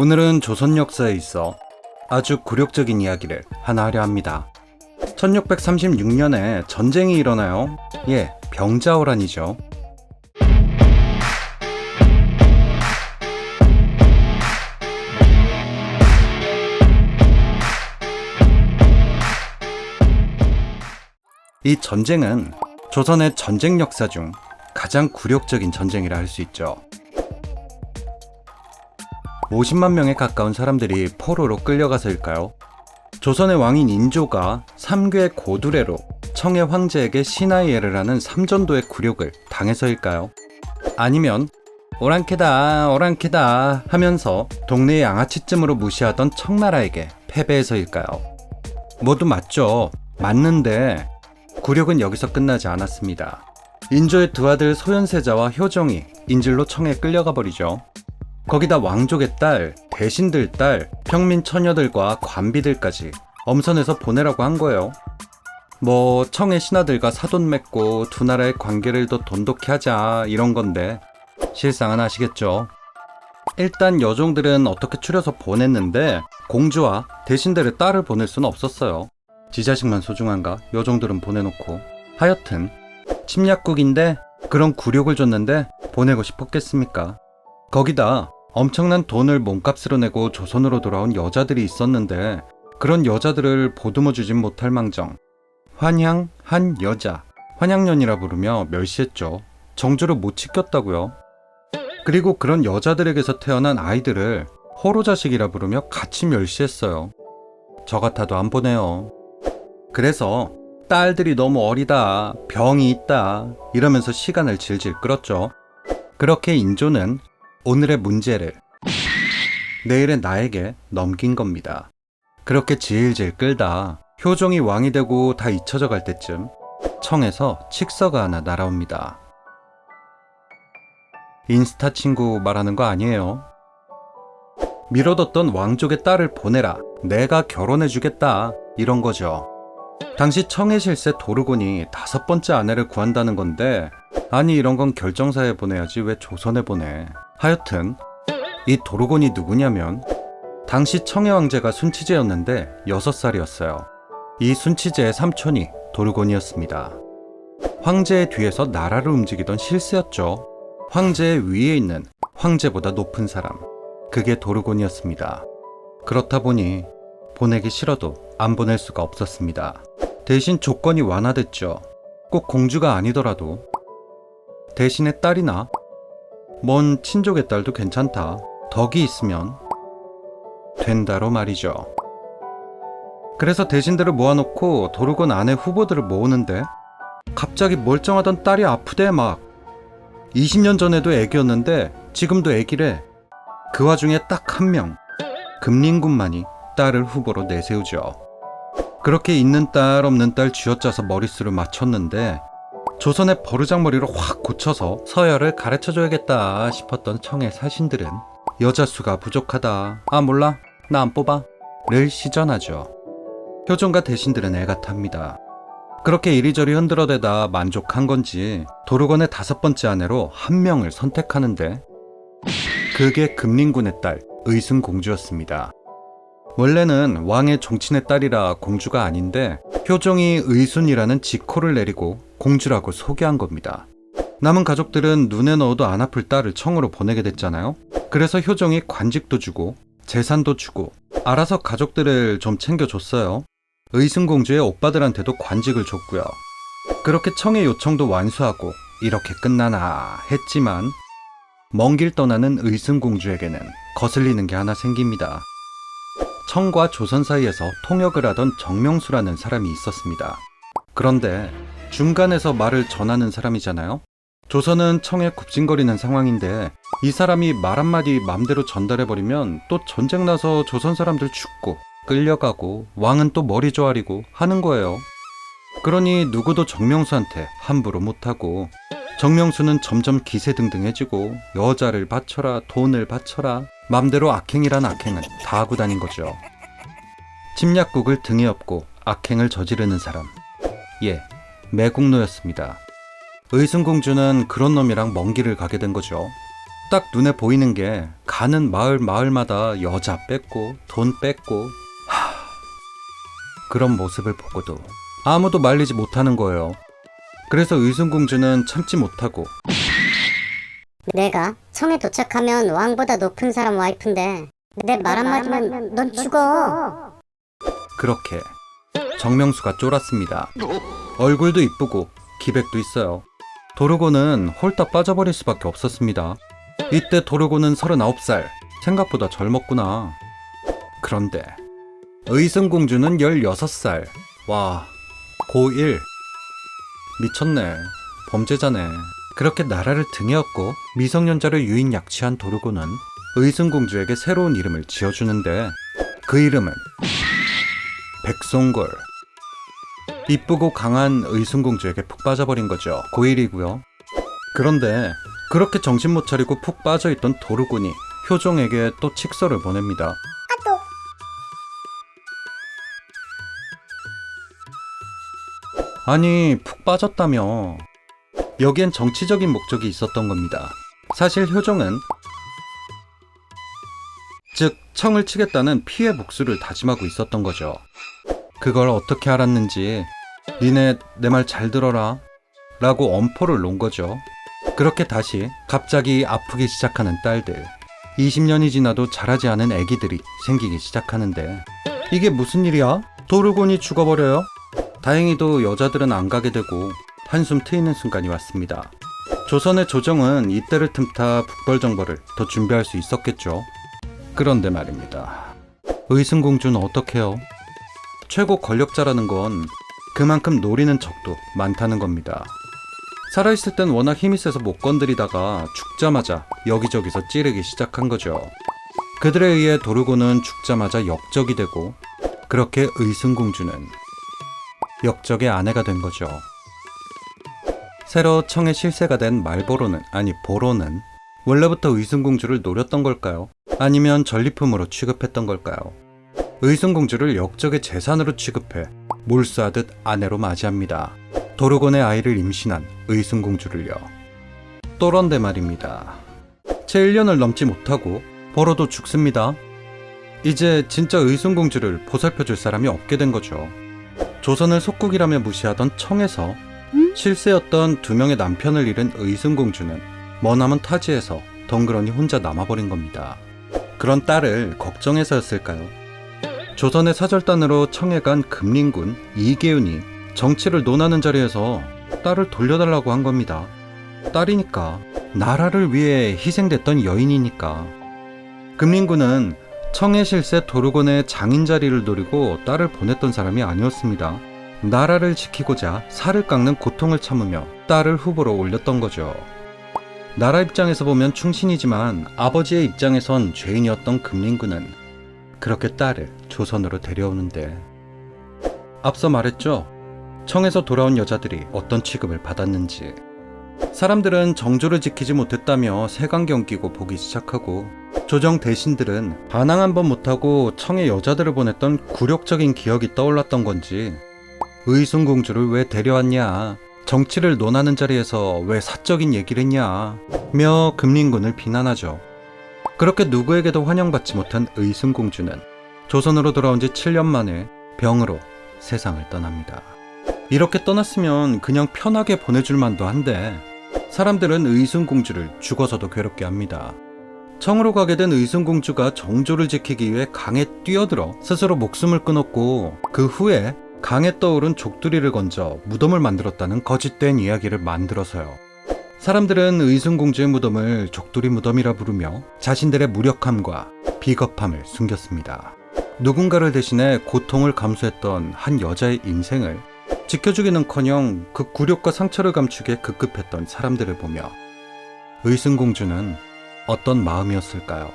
오늘은 조선 역사에 있어 아주 굴욕적인 이야기를 하나 하려 합니다. 1636년에 전쟁이 일어나요. 예, 병자호란이죠. 이 전쟁은 조선의 전쟁 역사 중 가장 굴욕적인 전쟁이라 할 수 있죠. 50만 명에 가까운 사람들이 포로로 끌려가서일까요? 조선의 왕인 인조가 3괴 고두레로 청해 황제에게 신하이해를 하는 삼전도의 굴욕을 당해서일까요? 아니면 오랑캐다 오랑캐다 하면서 동네의 양아치쯤으로 무시하던 청나라에게 패배해서일까요? 모두 맞죠. 맞는데 굴욕은 여기서 끝나지 않았습니다. 인조의 두 아들 소현세자와 효종이 인질로 청에 끌려가 버리죠. 거기다 왕족의 딸, 대신들 딸, 평민 처녀들과 관비들까지 엄선해서 보내라고 한 거예요. 뭐 청의 신하들과 사돈 맺고 두 나라의 관계를 더 돈독히 하자 이런 건데 실상은 아시겠죠? 일단 여종들은 어떻게 추려서 보냈는데 공주와 대신들의 딸을 보낼 수는 없었어요. 지 자식만 소중한가? 여종들은 보내놓고 하여튼 침략국인데 그런 굴욕을 줬는데 보내고 싶었겠습니까? 거기다 엄청난 돈을 몸값으로 내고 조선으로 돌아온 여자들이 있었는데 그런 여자들을 보듬어 주진 못할 망정 환향 한 여자 환양년이라 부르며 멸시했죠. 정조를 못 지켰다고요. 그리고 그런 여자들에게서 태어난 아이들을 호로 자식이라 부르며 같이 멸시했어요. 저 같아도 안 보내요. 그래서 딸들이 너무 어리다, 병이 있다 이러면서 시간을 질질 끌었죠. 그렇게 인조는 오늘의 문제를 내일의 나에게 넘긴 겁니다. 그렇게 질질 끌다 효종이 왕이 되고 다 잊혀져 갈 때쯤 청에서 칙서가 하나 날아옵니다. 인스타 친구 말하는 거 아니에요. 미뤄뒀던 왕족의 딸을 보내라. 내가 결혼해주겠다. 이런 거죠. 당시 청해 실세 도르곤이 다섯 번째 아내를 구한다는 건데, 아니 이런 건 결정사에 보내야지 왜 조선에 보내. 하여튼, 이 도르곤이 누구냐면, 당시 청해 황제가 순치제였는데 6살이었어요. 이 순치제의 삼촌이 도르곤이었습니다. 황제의 뒤에서 나라를 움직이던 실세였죠. 황제의 위에 있는 황제보다 높은 사람. 그게 도르곤이었습니다. 그렇다 보니 보내기 싫어도 안 보낼 수가 없었습니다. 대신 조건이 완화됐죠. 꼭 공주가 아니더라도 대신에 딸이나 먼 친족의 딸도 괜찮다. 덕이 있으면 된다로 말이죠. 그래서 대신들을 모아놓고 도르곤 아내 후보들을 모으는데 갑자기 멀쩡하던 딸이 아프대 막 20년 전에도 애기였는데 지금도 애기래. 그 와중에 딱 한 명, 금린군만이 딸을 후보로 내세우죠. 그렇게 있는 딸 없는 딸 쥐어짜서 머릿수를 맞췄는데 조선의 버르장머리로 확 고쳐서 서열을 가르쳐줘야겠다 싶었던 청의 사신들은 여자 수가 부족하다. 아 몰라 나 안 뽑아. 를 시전하죠. 효종과 대신들은 애가 탑니다. 그렇게 이리저리 흔들어대다 만족한 건지 도르곤의 다섯 번째 아내로 한 명을 선택하는데 그게 금린군의 딸 의순공주였습니다. 원래는 왕의 종친의 딸이라 공주가 아닌데 효종이 의순이라는 직호를 내리고 공주라고 소개한 겁니다. 남은 가족들은 눈에 넣어도 안 아플 딸을 청으로 보내게 됐잖아요. 그래서 효종이 관직도 주고 재산도 주고 알아서 가족들을 좀 챙겨줬어요. 의순공주의 오빠들한테도 관직을 줬고요. 그렇게 청의 요청도 완수하고 이렇게 끝나나 했지만 먼 길 떠나는 의순공주에게는 거슬리는 게 하나 생깁니다. 청과 조선 사이에서 통역을 하던 정명수라는 사람이 있었습니다. 그런데 중간에서 말을 전하는 사람이잖아요. 조선은 청에 굽진거리는 상황인데 이 사람이 말 한마디 맘대로 전달해버리면 또 전쟁 나서 조선 사람들 죽고 끌려가고 왕은 또 머리 조아리고 하는 거예요. 그러니 누구도 정명수한테 함부로 못하고 정명수는 점점 기세등등해지고 여자를 바쳐라 돈을 바쳐라 맘대로 악행이란 악행은 다 하고 다닌 거죠. 침략국을 등에 업고 악행을 저지르는 사람. 예, 매국노였습니다. 의순공주는 그런 놈이랑 먼 길을 가게 된 거죠. 딱 눈에 보이는 게 가는 마을 마을마다 여자 뺏고 돈 뺏고 하... 그런 모습을 보고도 아무도 말리지 못하는 거예요. 그래서 의순공주는 참지 못하고 내가 청에 도착하면 왕보다 높은 사람 와이프인데 내 말 한마디면 넌 죽어. 그렇게 정명수가 쫄았습니다. 얼굴도 이쁘고 기백도 있어요. 도르고는 홀딱 빠져버릴 수밖에 없었습니다. 이때 도르고는 39살. 생각보다 젊었구나. 그런데 의승공주는 16살. 와, 고1. 미쳤네. 범죄자네. 그렇게 나라를 등에 업고 미성년자를 유인 약취한 도르고는 의승공주에게 새로운 이름을 지어주는데 그 이름은 백송골. 이쁘고 강한 의순공주에게 푹 빠져버린 거죠. 고1이고요. 그런데 그렇게 정신 못 차리고 푹 빠져있던 도르군이 효종에게 또 칙서를 보냅니다. 아니, 푹 빠졌다며. 여기엔 정치적인 목적이 있었던 겁니다. 사실 효종은 즉 청을 치겠다는 피해 복수를 다짐하고 있었던 거죠. 그걸 어떻게 알았는지 니네 내 말 잘 들어라 라고 엄포를 놓은 거죠. 그렇게 다시 갑자기 아프기 시작하는 딸들 20년이 지나도 자라지 않은 아기들이 생기기 시작하는데 이게 무슨 일이야? 도르곤이 죽어버려요? 다행히도 여자들은 안 가게 되고 한숨 트이는 순간이 왔습니다. 조선의 조정은 이때를 틈타 북벌 정벌을 더 준비할 수 있었겠죠. 그런데 말입니다. 의승공주는 어떡해요? 최고 권력자라는 건 그만큼 노리는 적도 많다는 겁니다. 살아있을 땐 워낙 힘이 세서 못 건드리다가 죽자마자 여기저기서 찌르기 시작한 거죠. 그들에 의해 도르고는 죽자마자 역적이 되고 그렇게 의승공주는 역적의 아내가 된 거죠. 새로 청의 실세가 된 말보로는 아니 보로는 원래부터 의승공주를 노렸던 걸까요? 아니면 전리품으로 취급했던 걸까요? 의승공주를 역적의 재산으로 취급해 몰수하듯 아내로 맞이합니다. 도르곤의 아이를 임신한 의승공주를요. 또런데 말입니다. 채 1년을 넘지 못하고 보로도 죽습니다. 이제 진짜 의승공주를 보살펴줄 사람이 없게 된 거죠. 조선을 속국이라며 무시하던 청에서 실세였던 두 명의 남편을 잃은 의승공주는 머나먼 타지에서 덩그러니 혼자 남아버린 겁니다. 그런 딸을 걱정해서였을까요? 조선의 사절단으로 청에 간 금린군 이계훈이 정치를 논하는 자리에서 딸을 돌려달라고 한 겁니다. 딸이니까 나라를 위해 희생됐던 여인이니까 금린군은 청해 실세 도르곤의 장인 자리를 노리고 딸을 보냈던 사람이 아니었습니다. 나라를 지키고자 살을 깎는 고통을 참으며 딸을 후보로 올렸던 거죠. 나라 입장에서 보면 충신이지만 아버지의 입장에선 죄인이었던 금린군은 그렇게 딸을 조선으로 데려오는데 앞서 말했죠. 청에서 돌아온 여자들이 어떤 취급을 받았는지 사람들은 정조를 지키지 못했다며 색안경 끼고 보기 시작하고 조정 대신들은 반항 한번 못하고 청에 여자들을 보냈던 굴욕적인 기억이 떠올랐던 건지 의순 공주를 왜 데려왔냐 정치를 논하는 자리에서 왜 사적인 얘기를 했냐 며 금린군을 비난하죠. 그렇게 누구에게도 환영받지 못한 의순공주는 조선으로 돌아온 지 7년 만에 병으로 세상을 떠납니다. 이렇게 떠났으면 그냥 편하게 보내줄 만도 한데 사람들은 의순공주를 죽어서도 괴롭게 합니다. 청으로 가게 된 의순공주가 정조를 지키기 위해 강에 뛰어들어 스스로 목숨을 끊었고 그 후에 강에 떠오른 족두리를 건져 무덤을 만들었다는 거짓된 이야기를 만들어서요. 사람들은 의순공주의 무덤을 족두리 무덤이라 부르며 자신들의 무력함과 비겁함을 숨겼습니다. 누군가를 대신해 고통을 감수했던 한 여자의 인생을 지켜주기는커녕 그 굴욕과 상처를 감추기에 급급했던 사람들을 보며 의순공주는 어떤 마음이었을까요?